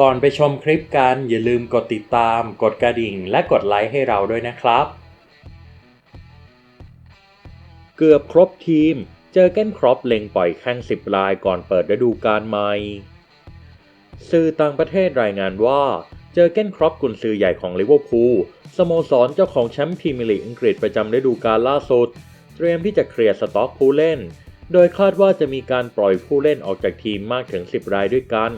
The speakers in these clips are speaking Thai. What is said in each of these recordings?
ก่อนไปชมคลิปกันอย่าลืมกดติดตาม กดกระดิ่ง และกดไลค์ให้เราด้วยนะครับ เกือบครบทีม เจอเก้นครอปเล็งปล่อยแข้ง10 รายก่อนเปิดฤดูกาลใหม่ สื่อต่างประเทศรายงานว่า เจอเก้นครอปกุนซือใหญ่ของลิเวอร์พูลสโมสรเจ้าของแชมป์พรีเมียร์ลีกอังกฤษประจำฤดูกาลล่าสุด เตรียมที่จะเคลียร์สต็อกผู้เล่น โดยคาดว่าจะมีการปล่อยผู้เล่นออกจากทีมมากถึง 10 รายด้วยกัน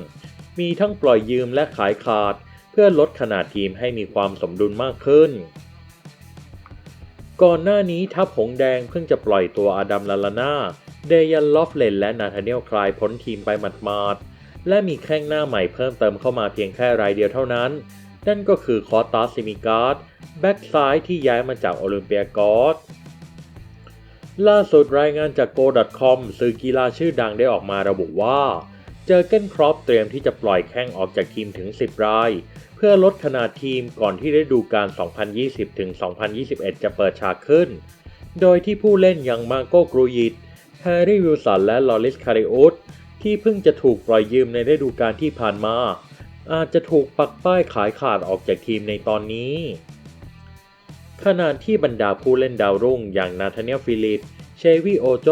มีทั้งปล่อยยืมและขายขาด เพื่อลดขนาดทีมให้มีความสมดุลมากขึ้น ก่อนหน้านี้ทัพหงแดงเพิ่งจะปล่อยตัวอาดัมลาลาน่าเดยันลอฟเลนและนาธาเนียลคลายพ้นทีมไปหมาดๆและมีแข้งหน้าใหม่เพิ่มเติมเข้ามาเพียงแค่รายเดียวเท่านั้น นั่นก็คือคอสตาซิมิการ์ดแบ็กซ้ายที่ย้ายมาจากโอลิมเปียกอสล่าสุดรายงานจาก Go.com สื่อกีฬาชื่อดังได้ออกมาระบุว่า เจอเก้นครอปเตรียมที่จะปล่อยแข้งออกจากทีมถึง 10 ราย เพื่อลดขนาดทีมก่อนที่ฤดูกาล 2020-2021 จะเปิดฉากขึ้น โดยที่ผู้เล่นอย่างมาโกกรูยิตแฮร์รี่วิลสันและลอริสคาริโอุสที่เพิ่งจะถูกปล่อยยืมในฤดูกาลที่ผ่านมา อาจจะถูกปักป้ายขายขาดออกจากทีมในตอนนี้ ขณะที่บรรดาผู้เล่นดาวรุ่งอย่างนาธาเนียลฟิลิป เชวีโอโจ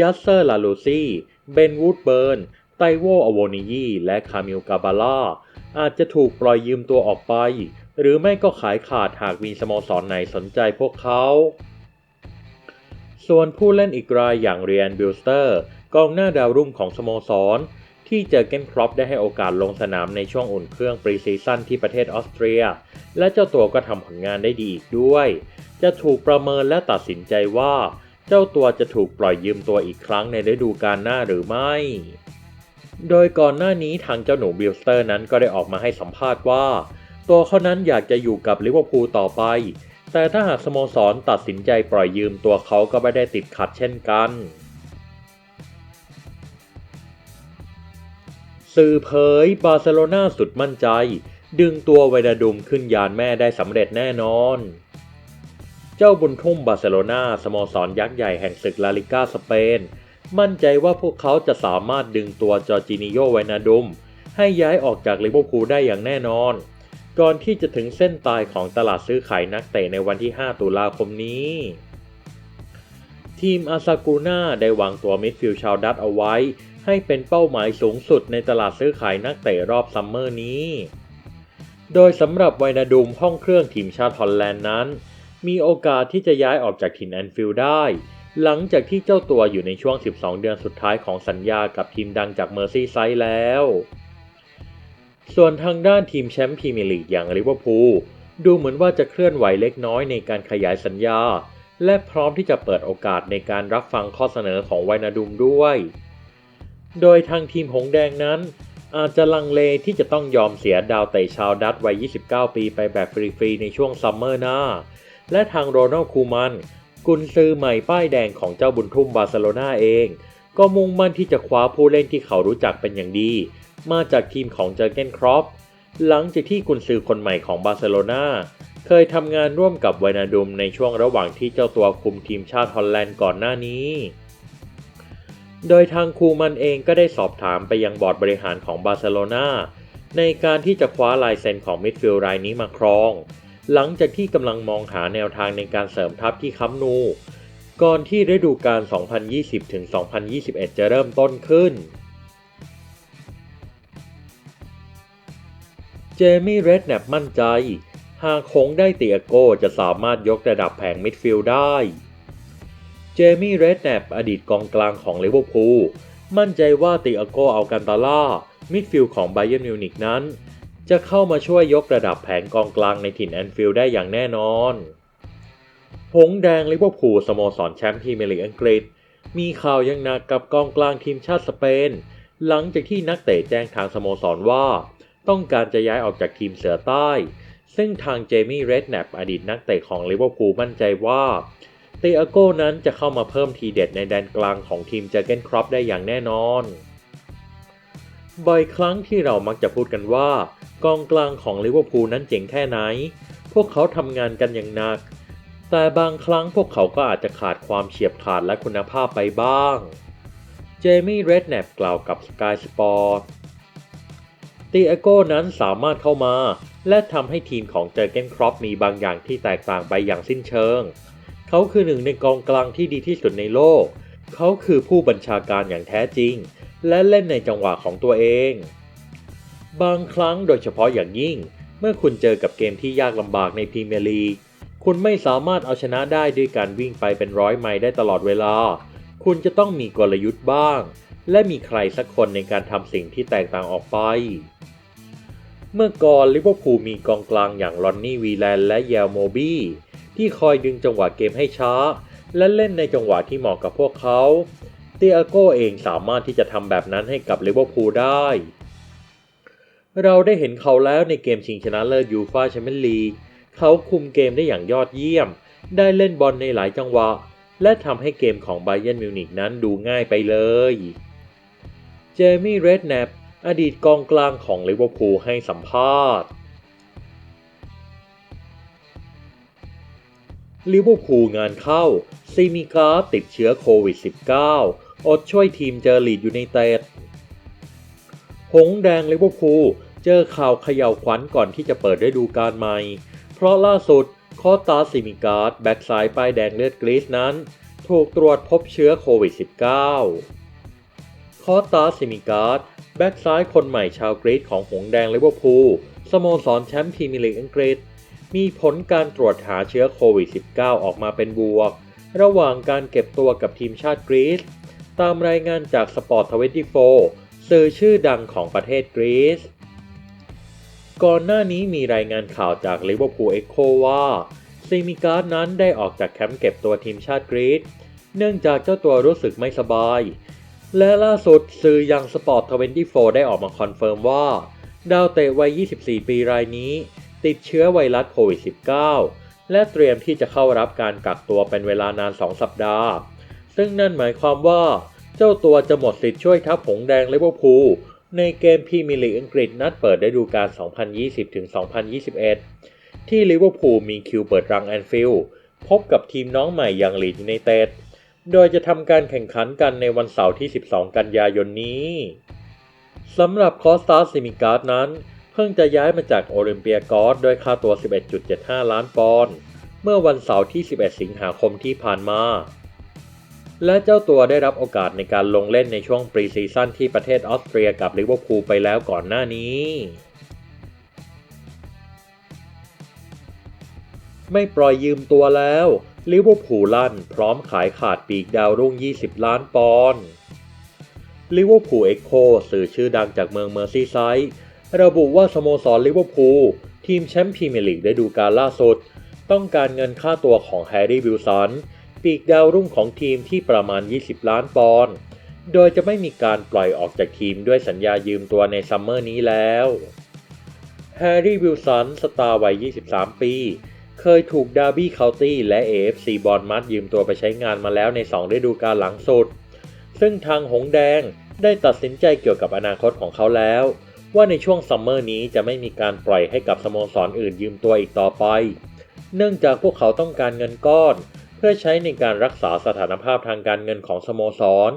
ยัสเซอร์ลาลูซี่ เบนวูดเบิร์น ไตโวอโวนิยีและคามิลกาบาล่าอาจจะถูกปล่อยยืมตัวออกไป หรือไม่ก็ขายขาดหากมีสโมสรไหนสนใจพวกเขา ส่วนผู้เล่นอีกรายอย่างเรียนบิลสเตอร์กองหน้าดาวรุ่งของสโมสร ที่เจอเกนครอปได้ให้โอกาสลงสนามในช่วงอุ่นเครื่องปรีซีซั่นที่ประเทศออสเตรีย และเจ้าตัวก็ทำผลงานได้ดีอีกด้วย จะถูกประเมินและตัดสินใจว่า เจ้าตัวจะถูกปล่อยยืมตัวอีกครั้งในฤดูกาลหน้าหรือไม่ โดยก่อนหน้านี้ทางเจ้าหนูบิลสเตอร์นั้นก็ได้ออกมาให้สัมภาษณ์ว่า ตัวเขานั้นอยากจะอยู่กับลิเวอร์พูลต่อไป แต่ถ้าหากสโมสรตัดสินใจปล่อยยืมตัวเขาก็ไม่ได้ติดขัดเช่นกันสื่อเผยบาร์เซโลนาสุดมั่นใจ ดึงตัวไวนาดุมขึ้นยานแม่ได้สำเร็จแน่นอน เจ้าบุญทุ่มบาร์เซโลนาสโมสรยักษ์ใหญ่แห่งศึกลาลิก้าสเปน มั่นใจว่าพวกเขาจะสามารถดึงตัวจอร์จินิโยไวนาดุม ให้ย้ายออกจากลิเวอร์พูลได้อย่างแน่นอน ก่อนที่จะถึงเส้นตายของตลาดซื้อขายนักเตะในวันที่ 5 ตุลาคมนี้ ทีมอาซากูน่าได้วางตัวมิดฟิลด์ชาวดัตเอาไว้ ให้เป็นเป้าหมายสูงสุดในตลาดซื้อขายนักเตะรอบซัมเมอร์นี้ โดยสำหรับไวนาดุมห้องเครื่องทีมชาติฮอลแลนด์นั้น มีโอกาสที่จะย้ายออกจากถิ่นแอนฟิลด์ได้ หลังจากที่เจ้าตัวอยู่ในช่วง 12 เดือนสุดท้ายของสัญญากับทีมดังจากเมอร์ซีไซด์แล้ว ส่วนทางด้านทีมแชมป์พรีเมียร์ลีกอย่างลิเวอร์พูลดูเหมือนว่าจะเคลื่อนไหวเล็กน้อยในการขยายสัญญา และพร้อมที่จะเปิดโอกาสในการรับฟังข้อเสนอของไวนาดุมด้วย โดยทางทีมหงแดงนั้น อาจจะลังเลที่จะต้องยอมเสียดาวเตะชาวดัตวัย 29 ปีไปแบบฟรีๆในช่วงซัมเมอร์หน้า และทางโรนัลคูมัน กุนซือใหม่ป้ายแดงของเจ้าบุญทุ่มบาร์เซโลนาเอง ก็มุ่งมั่นที่จะคว้าผู้เล่นที่เขารู้จักเป็นอย่างดี มาจากทีมของเจอร์เกนครอปหลังจากที่กุนซือคนใหม่ของบาร์เซโลนาเคยทำงานร่วมกับไวนาดุมในช่วงระหว่างที่เจ้าตัวคุมทีมชาติฮอลแลนด์ก่อนหน้านี้ โดยทางคูมันเองก็ได้สอบถามไปยังบอร์ดบริหารของบาร์เซโลนาในการที่จะคว้าลายเซ็นของมิดฟิลด์รายนี้มาครอง หลังจากที่กำลังมองหาแนวทางในการเสริมทัพที่ค้ำนู ก่อนที่ฤดูกาล 2020-2021 จะเริ่มต้นขึ้น เจมี่ เรดแนปมั่นใจ หากคงได้เตียโก้จะสามารถยกระดับแผงมิดฟิลด์ได้ เจมี่ เรดแนปอดีตกองกลางของลิเวอร์พูลมั่นใจว่าติอาโก้เอัลกันตาล่ามิดฟิลด์ของไบเย r n นมิวนิกนั้น จะเข้ามาช่วยยกระดับแผงกองกลางในถิ่นแอนฟิลด์ได้อย่างแน่นอน หงแดงลิเวอร์พูลสโมสรแชมป์พรีเมียร์ลีกอังกฤษ มีข่าวยังหนักกับกองกลางทีมชาติสเปน หลังจากที่นักเตะแจ้งทางสโมสรว่า ต้องการจะย้ายออกจากทีมเสือใต้ ซึ่งทางเจมี่เรดแนปอดีตนักเตะของลิเวอร์พูลมั่นใจว่าเตอาโก้นั้นจะเข้ามาเพิ่มทีเด็ดในแดนกลางของทีมเจอเกนครอปได้อย่างแน่นอน บ่อยครั้งที่เรามักจะพูดกันว่ากองกลางของลิเวอร์พูลนั้นเจ๋งแค่ไหน พวกเขาทำงานกันอย่างหนัก แต่บางครั้งพวกเขาก็อาจจะขาดความเฉียบขาดและคุณภาพไปบ้าง เจมี่เรดแนปกล่าวกับ Sky Sport ตีเอโก้นั้นสามารถเข้ามา และทำให้ทีมของเจอเกนครอปมีบางอย่างที่แตกต่างไปอย่างสิ้นเชิง เขาคือหนึ่งในกองกลางที่ดีที่สุดในโลก เขาคือผู้บัญชาการอย่างแท้จริง และเล่นในจังหวะของตัวเอง บางครั้งโดยเฉพาะอย่างยิ่ง เมื่อคุณเจอกับเกมที่ยากลำบากในพรีเมียร์ลีกคุณไม่สามารถเอาชนะได้ด้วยการวิ่งไปเป็นร้อยไมล์ได้ตลอดเวลา คุณจะต้องมีกลยุทธ์บ้าง และมีใครสักคนในการทำสิ่งที่แตกต่างออกไป เมื่อก่อนลิเวอร์พูลมีกองกลางอย่างลอนนี่วีแลนและเยลโมบี้ที่คอยดึงจังหวะเกมให้ช้า และเล่นในจังหวะที่เหมาะกับพวกเขา เตียโก้เองสามารถที่จะทำแบบนั้นให้กับลิเวอร์พูลได้ เราได้เห็นเขาแล้วในเกมชิงชนะเลิศยูฟ่าแชมเปี้ยนลีกเขาคุมเกมได้อย่างยอดเยี่ยม ได้เล่นบอลในหลายจังหวะ และทำให้เกมของไบเย r n มิวนิกนั้นดูง่ายไปเลย เจมี่ เรดแนปอดีตกองกลางของลิเวอร์พูลให้สัมภาษณ์ลิเวอร์พูลงานเข้าซีมิกาติดเชื้อโควิด -19 อดช่วยทีมเจอลีดยูไนเต็ดหงแดงลิเวอร์พูลเจอข่าวเขย่าวขวัญก่อนที่จะเปิดฤดูกาลใหม่ เพราะล่าสุดคอสตาซิมิการ์ดแบ็กซ้ายป้ายแดงเลือดกรีซนั้น ถูกตรวจพบเชื้อโควิด -19 คอสตาซิมิการ์ดแบ็กซ้ายคนใหม่ชาวกรีซของหงแดงลิเวอร์พูลสโมสรแชมป์พรีเมียร์ลีกอังกฤษ มีผลการตรวจหาเชื้อโควิด -19 ออกมาเป็นบวก ระหว่างการเก็บตัวกับทีมชาติกรีซ ตามรายงานจากสปอร์ต24 สื่อชื่อดังของประเทศกรีซ ก่อนหน้านี้มีรายงานข่าวจากลิเวอร์พูลเอ็กโคว่าซีมิการ์ดนั้นได้ออกจากแคมป์เก็บตัวทีมชาติกรีซ เนื่องจากเจ้าตัวรู้สึกไม่สบาย และล่าสุดสื่อยังสปอร์ต24 ได้ออกมาคอนเฟิร์มว่า ดาวเตะวัย 24 ปีรายนี้ ติดเชื้อไวรัสโควิด -19 และเตรียมที่จะเข้ารับการกักตัวเป็นเวลานาน 2 สัปดาห์ ซึ่งนั่นหมายความว่าเจ้าตัวจะหมดสิทธิ์ช่วยทัพหงแดงลิเวอร์พูลในเกมพรีเมียร์ลีกอังกฤษนัดเปิดฤดูกาล 2020-2021 ที่ลิเวอร์พูลมีคิวเปิดรังแอนฟิลด์พบกับทีมน้องใหม่อย่างลีดยูไนเต็ด โดยจะทำการแข่งขันกันในวันเสาร์ที่ 12 กันยายนนี้สำหรับคอสตาซิมิการ์ดนั้น เพิ่งจะย้ายมาจากโอลิมเปียกอสด้วยค่าตัว 11.75 ล้านปอนด์เมื่อวันเสาร์ที่ 11 สิงหาคมที่ผ่านมา และเจ้าตัวได้รับโอกาสในการลงเล่นในช่วงปรีซีซั่นที่ประเทศออสเตรียกับลิเวอร์พูลไปแล้วก่อนหน้านี้ ไม่ปล่อยยืมตัวแล้วลิเวอร์พูลลั่นพร้อมขายขาดปีกดาวรุ่ง 20 ล้านปอนด์ลิเวอร์พูลเอ็กโคสื่อชื่อดังจากเมืองเมอร์ซีไซด์ระบุว่าสโมสรลิเวอร์พูลทีมแชมป์พรีเมียร์ลีกได้ดูการล่าสุด ต้องการเงินค่าตัวของแฮร์รี่วิลสัน ปีกดาวรุ่งของทีมที่ประมาณ 20 ล้านปอนด์ โดยจะไม่มีการปล่อยออกจากทีมด้วยสัญญายืมตัวในซัมเมอร์นี้แล้ว แฮร์รี่วิลสัน สตาร์วัย 23 ปี เคยถูกดาร์บี้เคานตี้และ AFC บอลมัดยืมตัวไปใช้งานมาแล้วใน 2 ฤดูกาลหลังสุด ซึ่งทางหงแดงได้ตัดสินใจเกี่ยวกับอนาคตของเขาแล้ว ว่าในช่วงซัมเมอร์นี้จะไม่มีการปล่อยให้กับสโมสรออื่นยืมตัวอีกต่อไป เนื่องจากพวกเขาต้องการเงินก้อน พื่อใช้ในการรักษาสถานภาพทางการเงินของสโมสร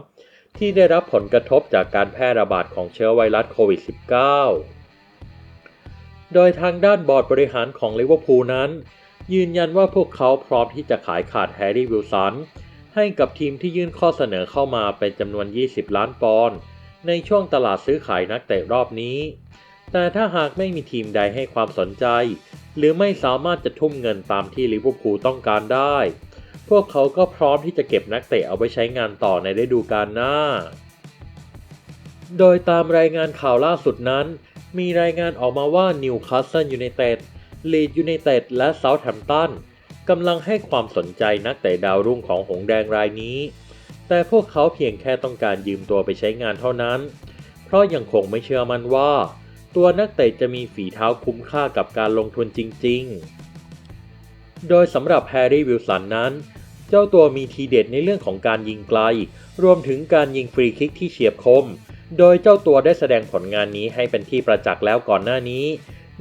ที่ได้รับผลกระทบจากการแพร่ระบาดของเชื้อไวรัสโควิด -19 โดยทางด้านบอร์ดบริหารของลิเวอร์พูลนั้น ยืนยันว่าพวกเขาพร้อมที่จะขายขาดแฮร์รี่วิลสันให้กับทีมที่ยื่นข้อเสนอเข้ามาเป็นจำนวน 20 ล้านปอนด์ในช่วงตลาดซื้อขายนักเตะรอบนี้ แต่ถ้าหากไม่มีทีมใดให้ความสนใจ หรือไม่สามารถจะทุ่มเงินตามที่ลิเวอร์พูลต้องการได้ พวกเขาก็พร้อมที่จะเก็บนักเตะเอาไว้ใช้งานต่อในฤดูกาลหน้า โดยตามรายงานข่าวล่าสุดนั้น มีรายงานออกมาว่านิวคาสเซิลยูไนเต็ดลีดยูไนเต็ดและเซาท์แฮมป์ตันกำลังให้ความสนใจนักเตะดาวรุ่งของหงแดงรายนี้ แต่พวกเขาเพียงแค่ต้องการยืมตัวไปใช้งานเท่านั้น เพราะยังคงไม่เชื่อมั่นว่า ตัวนักเตะจะมีฝีเท้าคุ้มค่ากับการลงทุนจริง ๆ โดยสำหรับแฮร์รี่วิลสันนั้น เจ้าตัวมีทีเด็ดในเรื่องของการยิงไกล รวมถึงการยิงฟรีคิกที่เฉียบคม โดยเจ้าตัวได้แสดงผลงานนี้ให้เป็นที่ประจักษ์แล้วก่อนหน้านี้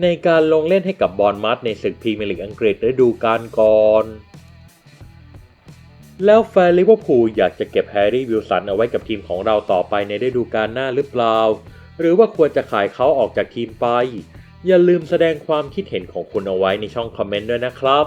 ในการลงเล่นให้กับบอลมัดในศึกพรีเมียร์ลีกอังกฤษฤดูกาลก่อนแล้วแฟนลิเวอร์พูลอยากจะเก็บแฮร์รี่วิลสันเอาไว้กับทีมของเราต่อไปในฤดูกาลหน้าหรือเปล่า หรือว่าควรจะขายเขาออกจากทีมไป อย่าลืมแสดงความคิดเห็นของคุณเอาไว้ในช่องคอมเมนต์ด้วยนะครับ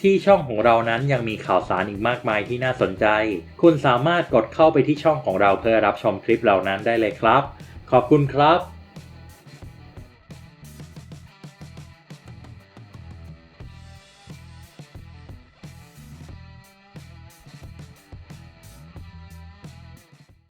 ที่ช่องของเรานั้นยังมีข่าวสารอีกมากมายที่น่าสนใจ คุณสามารถกดเข้าไปที่ช่องของเราเพื่อรับชมคลิปเหล่านั้นได้เลยครับ ขอบคุณครับ